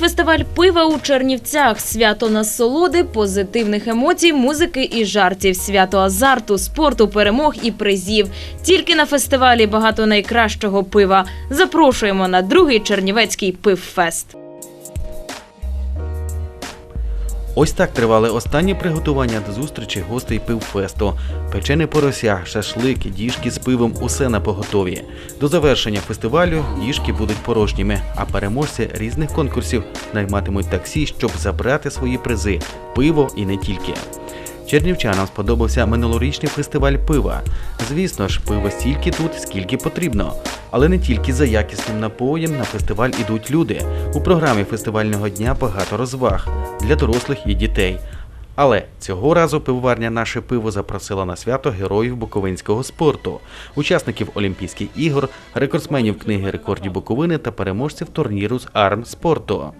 Фестиваль пива у Чернівцях. Свято насолоди, позитивних емоцій, музики і жартів, свято азарту, спорту, перемог і призів. Тільки на фестивалі багато найкращого пива. Запрошуємо на другий Чернівецький пивфест. Ось так тривали останні приготування до зустрічі гостей пивфесту. Печене порося, шашлики, діжки з пивом усе на поготові. До завершення фестивалю діжки будуть порожніми, а переможці різних конкурсів найматимуть таксі, щоб забрати свої призи, пиво і не тільки. Чернівчанам сподобався минулорічний фестиваль пива. Звісно ж, пиво стільки тут, скільки потрібно. Але не тільки за якісним напоєм на фестиваль ідуть люди. У програмі фестивального дня багато розваг для дорослих і дітей. Але цього разу пивоварня наше пиво запросила на свято героїв буковинського спорту, учасників Олімпійських ігор, рекордсменів книги рекордів Буковини та переможців турніру з арм спорту.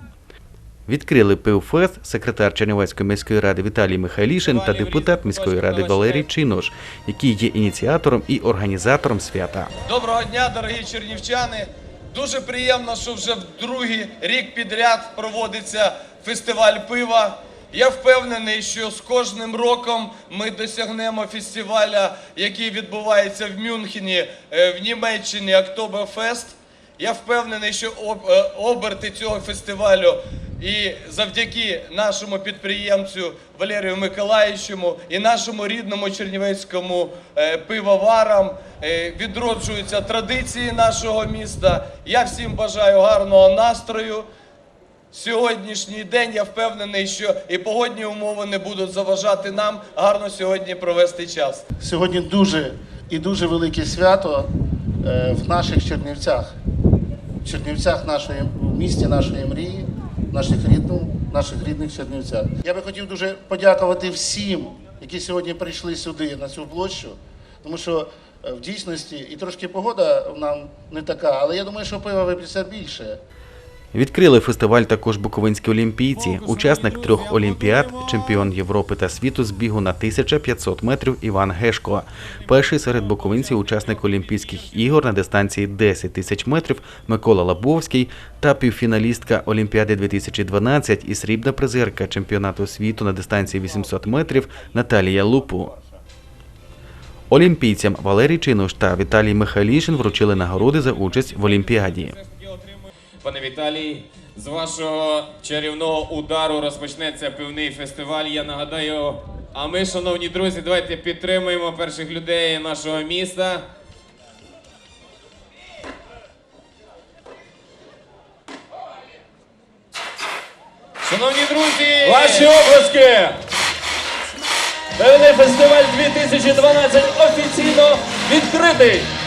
Відкрили пивфест секретар Чернівецької міської ради Віталій Михайлішин та депутат міської ради Валерій Чинош, який є ініціатором і організатором свята. Доброго дня, дорогі чернівчани. Дуже приємно, що вже в другий рік підряд проводиться фестиваль пива. Я впевнений, що з кожним роком ми досягнемо фестиваля, який відбувається в Мюнхені е, в Німеччині Октоберфест. Я впевнений, що е, оберти цього фестивалю і завдяки нашому підприємцю Валерію Миколаївичу і нашому рідному чернівецькому е, пивоварам е, відроджуються традиції нашого міста. Я всім бажаю гарного настрою. Сьогоднішній день я впевнений, що і погодні умови не будуть заважати нам гарно сьогодні провести час. Сьогодні дуже і дуже велике свято в наших Чернівцях, Чернівцях нашої в місті нашої мрії, наших рідних, наших рідних Чернівцях. Я би хотів дуже подякувати всім, які сьогодні прийшли сюди на цю площу, тому що е, в дійсності і трошки погода нам не така, але я думаю, що пива вип'ється більше. Відкрили фестиваль також буковинські олімпійці, учасник трьох олімпіад, чемпіон Європи та світу з бігу на 1500 метрів Іван Гешко. Перший серед буковинців учасник Олімпійських ігор на дистанції 10 тисяч метрів Микола Лабовський та півфіналістка Олімпіади 2012 і срібна призерка чемпіонату світу на дистанції 800 метрів Наталія Лупу. Олімпійцям Валерій Чинуш та Віталій Михайлішин вручили нагороди за участь в Олімпіаді. Пане Віталій, з вашого чарівного удару розпочнеться пивний фестиваль. Я нагадаю, а ми, шановні друзі, давайте підтримуємо перших людей нашого міста. Шановні друзі! Ваші обласки! Певний фестиваль 2012 офіційно відкритий!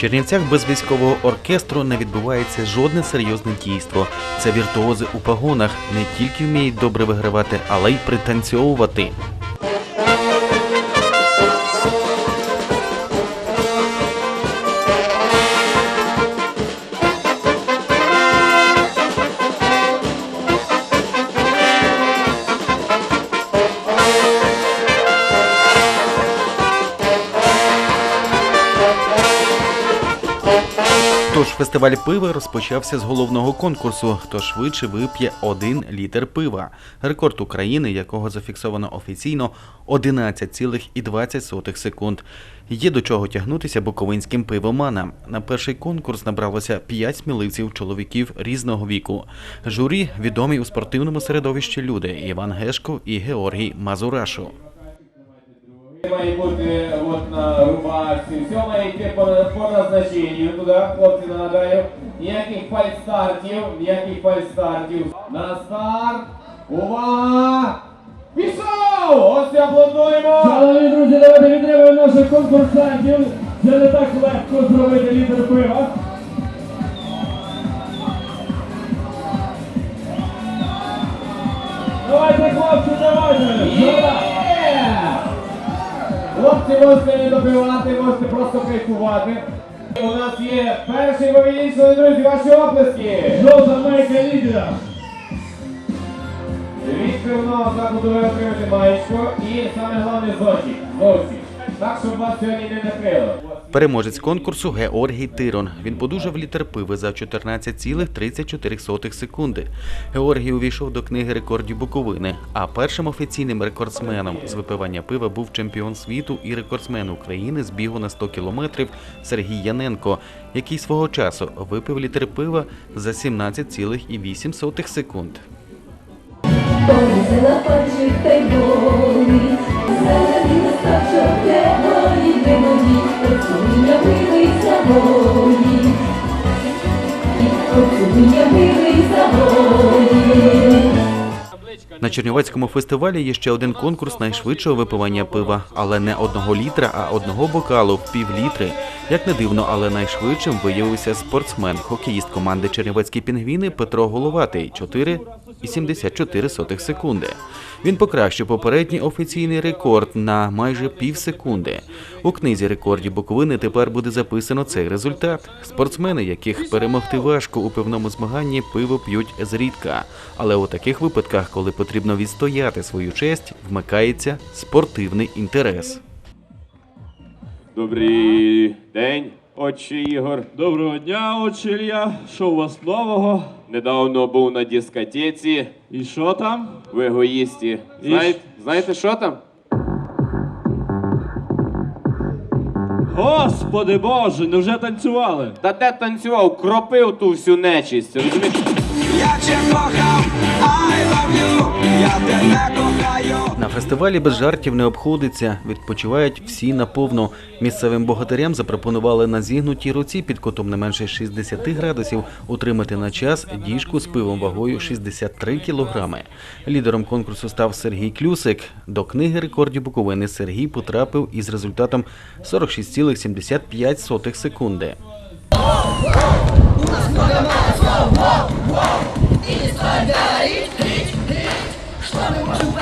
Чернівцях без військового оркестру не відбувається жодне серйозне дійство. Це віртуози у погонах не тільки вміють добре вигравати, але й пританцьовувати. Фестиваль пива розпочався з головного конкурсу Хто швидше вип'є один літр пива. Рекорд України, якого зафіксовано офіційно 11,20 секунд. Є до чого тягнутися буковинським пивоманам. На перший конкурс набралося 5 сміливців чоловіків різного віку. Журі відомі у спортивному середовищі люди Іван Гешко і Георгій Мазурашу. Має бути от на рубашці, все має йти по, по назначенню туди, хлопці нагадаю. Ніяких фальстартів, ніяких фальстартів. На старт, увага! Пішов! Ось і аплодуємо! Шановні друзі, давайте підтримуємо наших конкурсантів. Це не так легко зробити літр пива. Давайте, хлопці, давайте! Хлопці, можете не добивати, можете просто кайфувати. У нас є перший вивільний, друзі, ваші оплески! Жовта майка лідера. Від пивного закладу ви отримаєте маєчко і саме головне. Зонтик. Так, щоб вас сьогодні не накрило. Переможець конкурсу Георгій Тирон. Він подужав літр пиви за 14,34 секунди. Георгій увійшов до книги рекордів Буковини. А першим офіційним рекордсменом з випивання пива був чемпіон світу і рекордсмен України з бігу на 100 кілометрів Сергій Яненко, який свого часу випив літр пива за 17,8 секунд. Повісила зелені листочок темної милий завої, поцілуя милий завої. На Чернівецькому фестивалі є ще один конкурс найшвидшого випивання пива, але не одного літра, а одного бокалу в півлітри. Як не дивно, але найшвидшим виявився спортсмен, хокеїст команди Чернівецькі пінгвіни Петро Головатий 4,74 секунди. Він покращив попередній офіційний рекорд на майже пів секунди. У книзі рекордів Буковини тепер буде записано цей результат. Спортсмени, яких перемогти важко у пивному змаганні, пиво п'ють зрідка. Але у таких випадках, коли потрібно відстояти свою честь, вмикається спортивний інтерес. Добрий день, отче Ігор. Доброго дня, отче Ілля. Що у вас нового? Недавно був на дискотеці І що там? в егоїсті. І Знаєте, знаєте, що там? Господи Боже, невже танцювали? Та де танцював, кропив ту всю нечисть. Розумієте? На фестивалі без жартів не обходиться. Відпочивають всі наповно. Місцевим богатирям запропонували на зігнутій руці під кутом не менше 60 градусів утримати на час діжку з пивом вагою 63 кілограми. Лідером конкурсу став Сергій Клюсик. До книги рекордів Буковини Сергій потрапив із результатом 46,75 секунди. Thank you.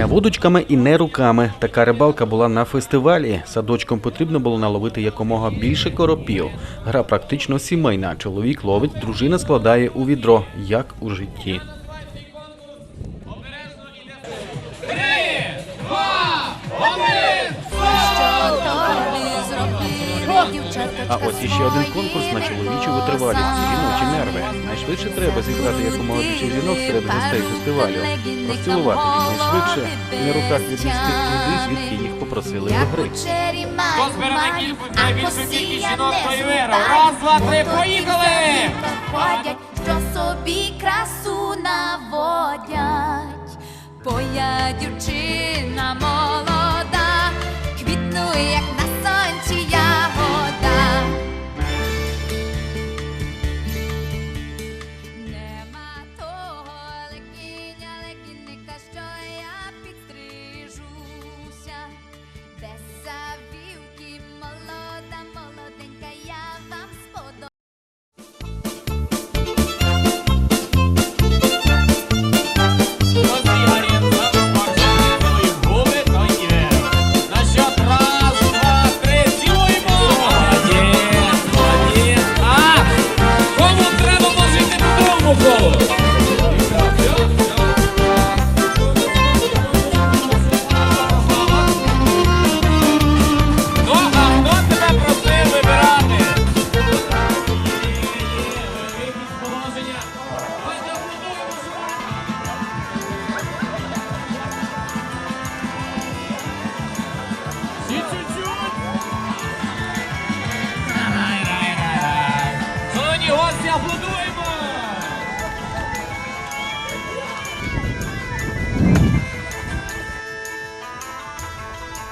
Не вудочками і не руками. Така рибалка була на фестивалі. Садочком потрібно було наловити якомога більше коропів. Гра практично сімейна. Чоловік ловить, дружина складає у відро, як у житті. А ось іще один конкурс на чоловічу витривалість жіночі нерви. Найшвидше треба зібрати якомога більше жінок серед гостей фестивалю. Розцілувати їх найшвидше і на руках віднести туди, звідки їх попросили до гри. Хто збере кількість найбільшу кількість жінок, той. Раз, два, три, поїхали! Ходять, що собі красу наводять. Твоя дівчина молода, квітнує, як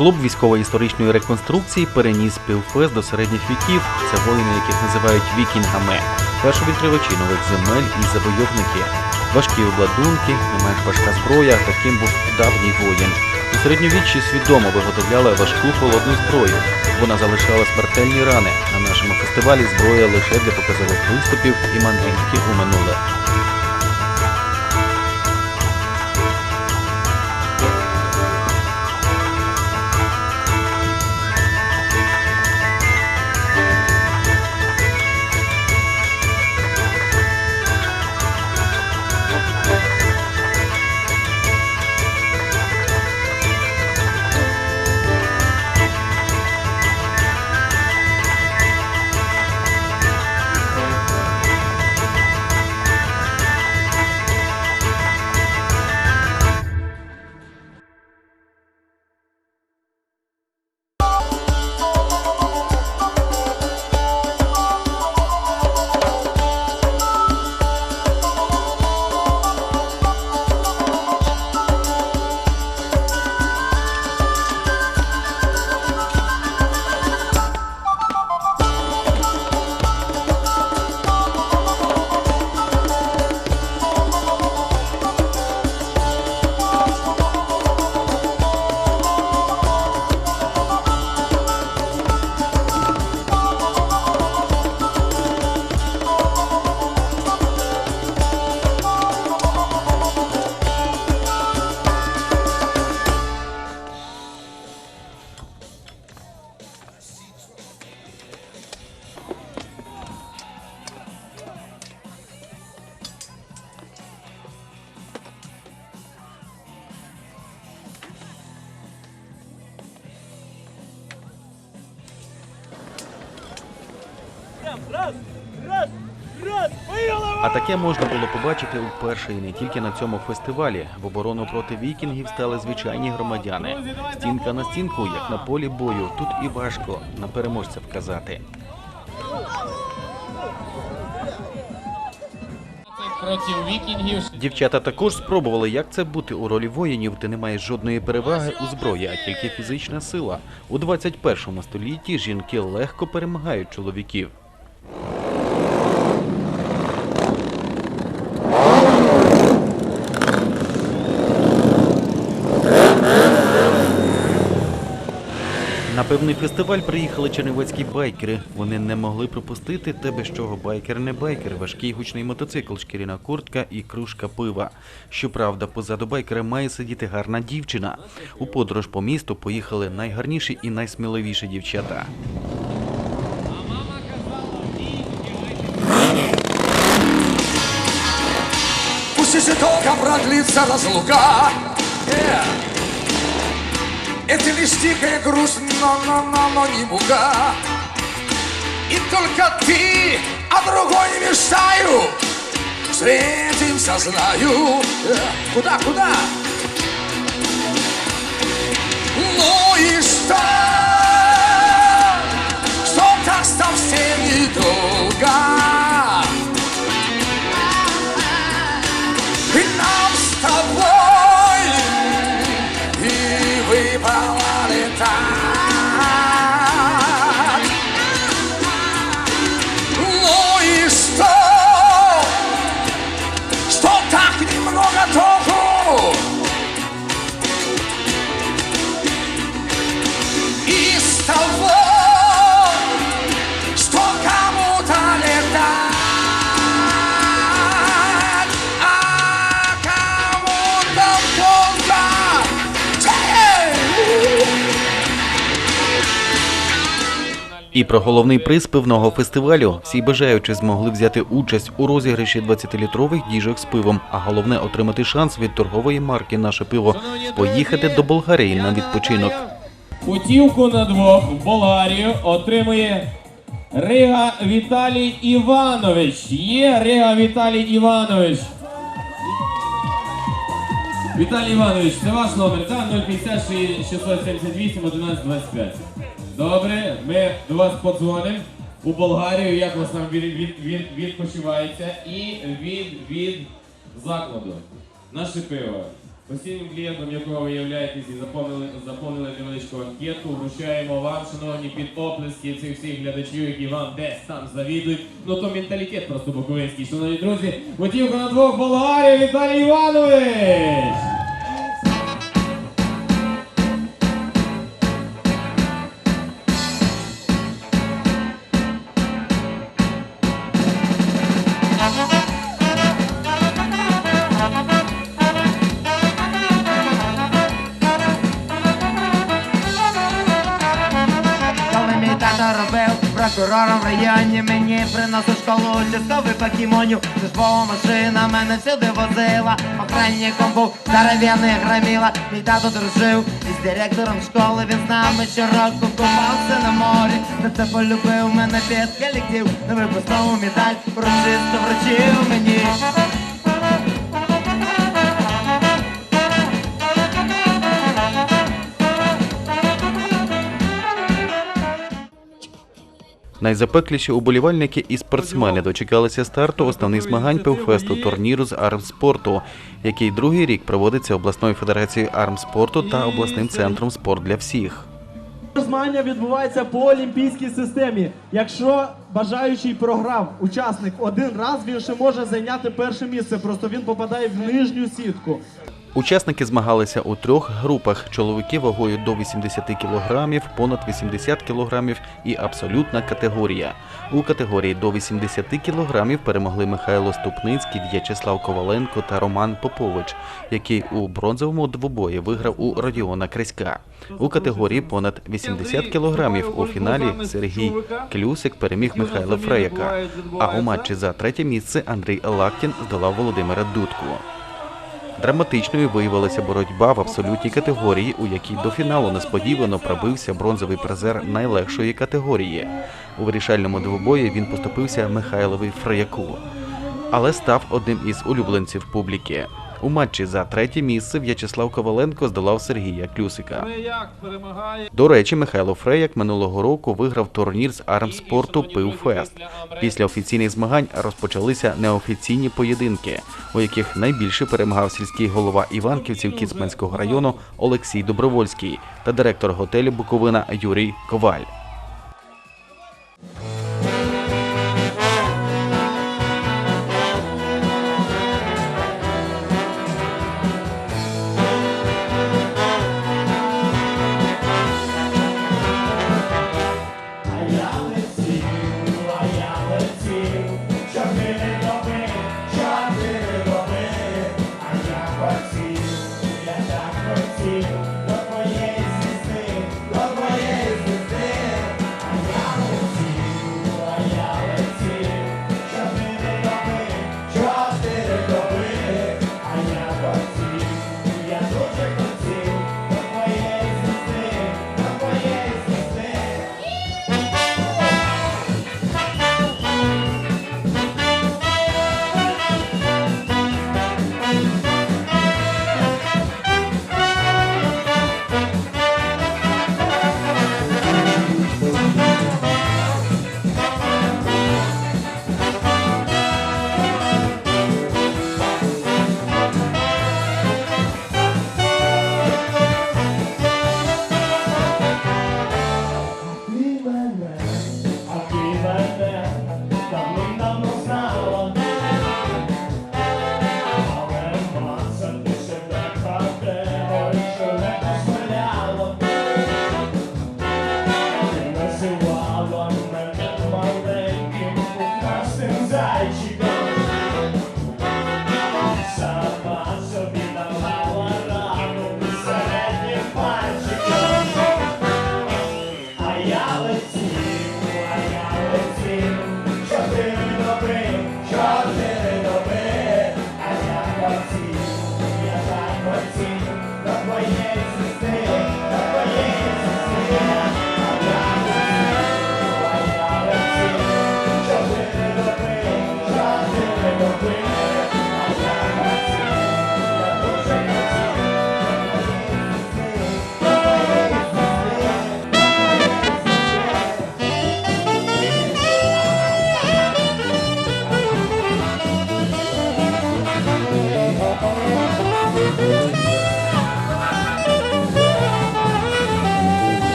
Клуб військово-історичної реконструкції переніс півфест до середніх віків. Це воїни, яких називають вікінгами. Першовідкривачі нових земель і завойовники. Важкі обладунки, не менш важка зброя. Таким був давній воїн. У середньовіччі свідомо виготовляли важку холодну зброю. Вона залишала смертельні рани. На нашому фестивалі зброя лише для показових виступів і мандрівки у минуле. А таке можна було побачити вперше і не тільки на цьому фестивалі. В оборону проти вікінгів стали звичайні громадяни. Стінка на стінку, як на полі бою. Тут і важко на переможця вказати. Проти вікінгів. Дівчата також спробували, як це бути у ролі воїнів. Ти не маєш жодної переваги у зброї, а тільки фізична сила. У 21 столітті жінки легко перемагають чоловіків. На певний фестиваль приїхали чернівецькі байкери. Вони не могли пропустити те, без чого байкер не байкер, важкий гучний мотоцикл, шкіряна куртка і кружка пива. Щоправда, позаду байкера має сидіти гарна дівчина. У подорож по місту поїхали найгарніші і найсміливіші дівчата. Пусть продлится разлука Э. Это лишь тихая грусть, но, но, но, но не буга И только ты, а другой не мечтаю Встретимся, знаю Э. Куда, куда? І про головний приз пивного фестивалю всі бажаючі змогли взяти участь у розіграші 20-літрових діжок з пивом, а головне отримати шанс від торгової марки Наше пиво поїхати до Болгарії на відпочинок. Путівку на двох в Болгарію отримує Рига Віталій Іванович. Є Рига Віталій Іванович. Віталій Іванович, це ваш номер, так? 050 678 1125. Добре, ми до вас подзвонимо у Болгарію, як вас там від, від, від, відпочивається, і від, від закладу. Наше пиво. Постійним клієнтом, якого ви являєтесь і заповнили, заповнили невеличку анкету, вручаємо вам, шановні, під оплески цих всіх глядачів, які вам десь там завідують. Ну то менталітет просто буковинський. Шановні друзі, готівка на двох Болгарія, Віталій Іванович! Приносив школу покімонів, Службова машина мене всюди возила. Охранником був здоровенний громіла. Мій тато дружив із директором школи. Він з нами щороку купався на морі. За це полюбив мене під колектив. На випускному медаль урочисто вручив мені Найзапекліші уболівальники і спортсмени дочекалися старту основних змагань пивфесту турніру з армспорту, який другий рік проводиться обласною федерацією армспорту та обласним центром спорт для всіх. Змагання відбувається по олімпійській системі. Якщо бажаючий програв учасник один раз, він ще може зайняти перше місце. Просто він попадає в нижню сітку. Учасники змагалися у трьох групах: чоловіки вагою до 80 кг, понад 80 кг і абсолютна категорія. У категорії до 80 кг перемогли Михайло Ступницький, В'ячеслав Коваленко та Роман Попович, який у бронзовому двобої виграв у Родіона Креська. У категорії понад 80 кг у фіналі Сергій Клюсик переміг Михайла Фреяка. А у матчі за третє місце Андрій Лактін здолав Володимира Дудку. Драматичною виявилася боротьба в абсолютній категорії, у якій до фіналу несподівано пробився бронзовий призер найлегшої категорії. У вирішальному двобої він поступився Михайлові Фреяку, але став одним із улюбленців публіки. У матчі за третє місце В'ячеслав Коваленко здолав Сергія Клюсика. До речі, Михайло Фреяк минулого року виграв турнір з армспорту Пивфест. Після офіційних змагань розпочалися неофіційні поєдинки, у яких найбільше перемагав сільський голова Іванківців Кіцменського району Олексій Добровольський та директор готелю Буковина Юрій Коваль.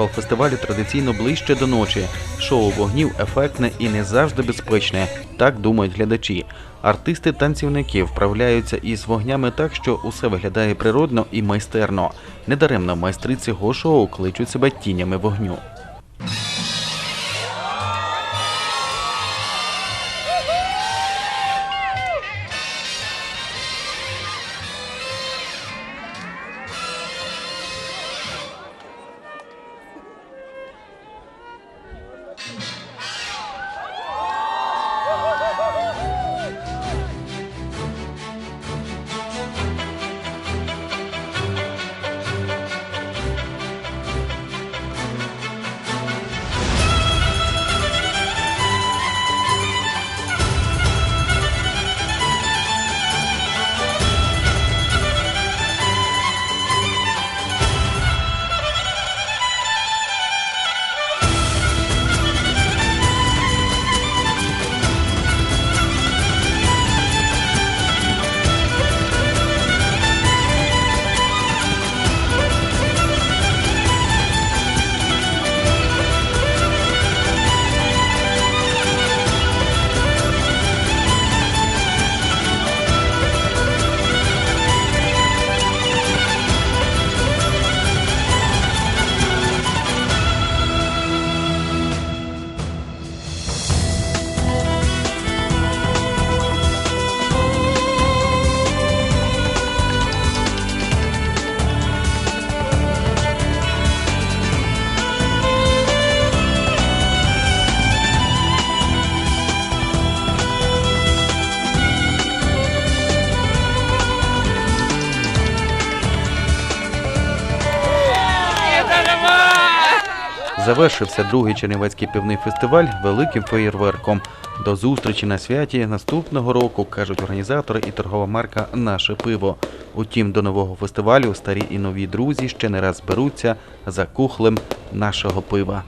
Розпал фестивалю традиційно ближче до ночі. Шоу вогнів ефектне і не завжди безпечне. Так думають глядачі. Артисти танцівники вправляються із вогнями так, що усе виглядає природно і майстерно. Недаремно майстри цього шоу кличуть себе тінями вогню. Завершився другий Чернівецький пивний фестиваль великим феєрверком. До зустрічі на святі наступного року, кажуть організатори і торгова марка Наше пиво. Утім, до нового фестивалю старі і нові друзі ще не раз беруться за кухлем нашого пива.